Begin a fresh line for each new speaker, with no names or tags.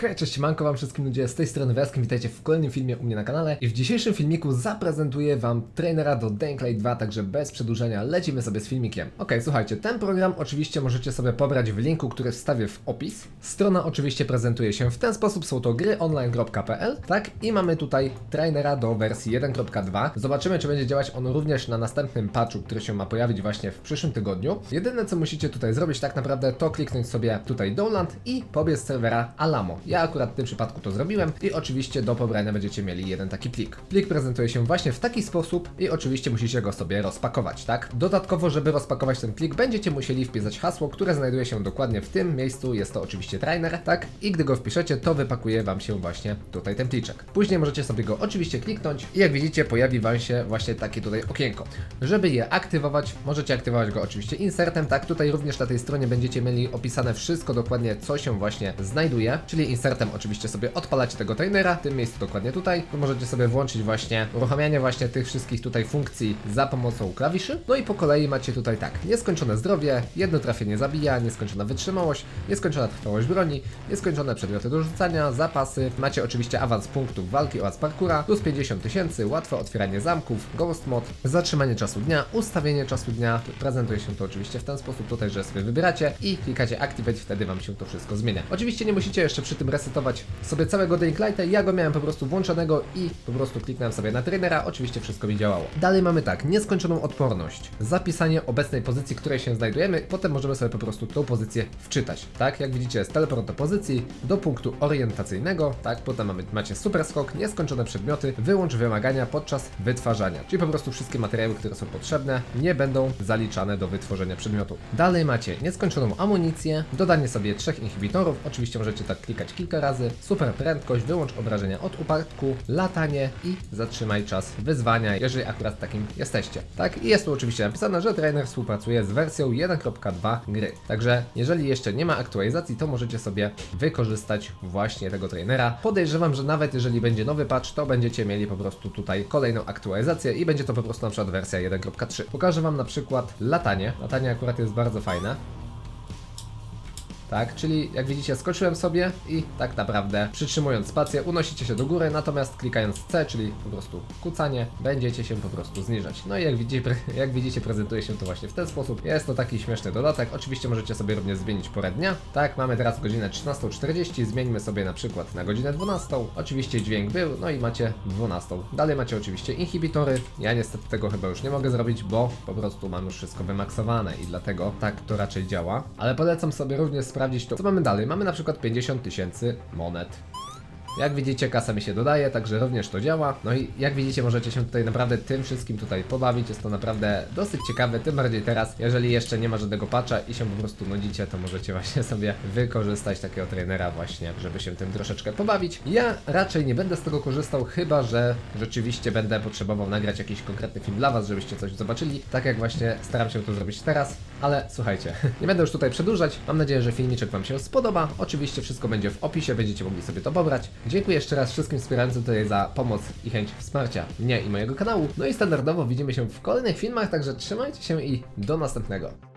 Hej, cześć, manko wam wszystkim ludzie, z tej strony Weskim, witajcie w kolejnym filmie u mnie na kanale i w dzisiejszym filmiku zaprezentuję wam trainera do Dankley 2, także bez przedłużenia lecimy sobie z filmikiem. Ok, słuchajcie, ten program oczywiście możecie sobie pobrać w linku, który wstawię w opis. Strona oczywiście prezentuje się w ten sposób, są to gryonline.pl, tak? I mamy tutaj trainera do wersji 1.2. Zobaczymy, czy będzie działać on również na następnym patchu, który się ma pojawić właśnie w przyszłym tygodniu. Jedyne, co musicie tutaj zrobić tak naprawdę, to kliknąć sobie tutaj download i pobiec serwera Alamo. Ja akurat w tym przypadku to zrobiłem i oczywiście do pobrania będziecie mieli jeden taki plik. Plik prezentuje się właśnie w taki sposób i oczywiście musicie go sobie rozpakować, tak? Dodatkowo, żeby rozpakować ten plik, będziecie musieli wpisać hasło, które znajduje się dokładnie w tym miejscu, jest to oczywiście trainer, tak? I gdy go wpiszecie, to wypakuje Wam się właśnie tutaj ten pliczek. Później możecie sobie go oczywiście kliknąć i jak widzicie, pojawi Wam się właśnie takie tutaj okienko. Żeby je aktywować, możecie aktywować go oczywiście insertem, tak? Tutaj również na tej stronie będziecie mieli opisane wszystko dokładnie, co się właśnie znajduje, czyli insertem oczywiście sobie odpalacie tego trainera, w tym miejscu dokładnie tutaj, tu możecie sobie włączyć właśnie uruchamianie właśnie tych wszystkich tutaj funkcji za pomocą klawiszy, no i po kolei macie tutaj tak, nieskończone zdrowie, jedno trafienie zabija, nieskończona wytrzymałość, nieskończona trwałość broni, nieskończone przedmioty do rzucania, zapasy, macie oczywiście awans punktów walki oraz parkura, plus 50 tysięcy, łatwe otwieranie zamków, ghost mod, zatrzymanie czasu dnia, ustawienie czasu dnia, prezentuje się to oczywiście w ten sposób tutaj, że sobie wybieracie i klikacie activate, wtedy wam się to wszystko zmienia. Oczywiście nie musicie jeszcze przy tym resetować sobie całego Daylighta, ja go miałem po prostu włączonego i po prostu kliknąłem sobie na trainera, oczywiście wszystko mi działało. Dalej mamy tak, nieskończoną odporność, zapisanie obecnej pozycji, w której się znajdujemy, potem możemy sobie po prostu tą pozycję wczytać, tak? Jak widzicie jest teleport do pozycji, do punktu orientacyjnego, tak? Potem mamy, macie super skok, nieskończone przedmioty, wyłącz wymagania podczas wytwarzania, czyli po prostu wszystkie materiały, które są potrzebne, nie będą zaliczane do wytworzenia przedmiotu. Dalej macie nieskończoną amunicję, dodanie sobie trzech inhibitorów, oczywiście możecie tak klikać kilka razy, super prędkość, wyłącz obrażenia od upadku, latanie i zatrzymaj czas wyzwania, jeżeli akurat takim jesteście. Tak, i jest tu oczywiście napisane, że trainer współpracuje z wersją 1.2 gry. Także jeżeli jeszcze nie ma aktualizacji, to możecie sobie wykorzystać właśnie tego trainera. Podejrzewam, że nawet jeżeli będzie nowy patch, to będziecie mieli po prostu tutaj kolejną aktualizację i będzie to po prostu na przykład wersja 1.3. Pokażę Wam na przykład latanie. Latanie akurat jest bardzo fajne. Tak, czyli jak widzicie skoczyłem sobie i tak naprawdę przytrzymując spację unosicie się do góry, natomiast klikając C, czyli po prostu kucanie, będziecie się po prostu zniżać. No i jak widzicie, jak widzicie prezentuje się to właśnie w ten sposób. Jest to taki śmieszny dodatek, oczywiście możecie sobie również zmienić porę dnia. Tak, mamy teraz godzinę 13.40, zmieńmy sobie na przykład na godzinę 12. Oczywiście dźwięk był, no i macie 12. Dalej macie oczywiście inhibitory. Ja niestety tego chyba już nie mogę zrobić, bo po prostu mam już wszystko wymaksowane i dlatego tak to raczej działa. Ale polecam sobie również sprawdzić to, co mamy dalej. Mamy na przykład 50 tysięcy monet. Jak widzicie, kasa mi się dodaje, także również to działa. No i jak widzicie, możecie się tutaj naprawdę tym wszystkim tutaj pobawić. Jest to naprawdę dosyć ciekawe, tym bardziej teraz, jeżeli jeszcze nie ma żadnego patcha i się po prostu nudzicie, to możecie właśnie sobie wykorzystać takiego trainera właśnie, żeby się tym troszeczkę pobawić. Ja raczej nie będę z tego korzystał, chyba że rzeczywiście będę potrzebował nagrać jakiś konkretny film dla Was, żebyście coś zobaczyli, tak jak właśnie staram się to zrobić teraz. Ale słuchajcie, nie będę już tutaj przedłużać. Mam nadzieję, że filmiczek Wam się spodoba. Oczywiście wszystko będzie w opisie, będziecie mogli sobie to pobrać. Dziękuję jeszcze raz wszystkim wspierającym tutaj za pomoc i chęć wsparcia mnie i mojego kanału. No i standardowo widzimy się w kolejnych filmach, także trzymajcie się i do następnego.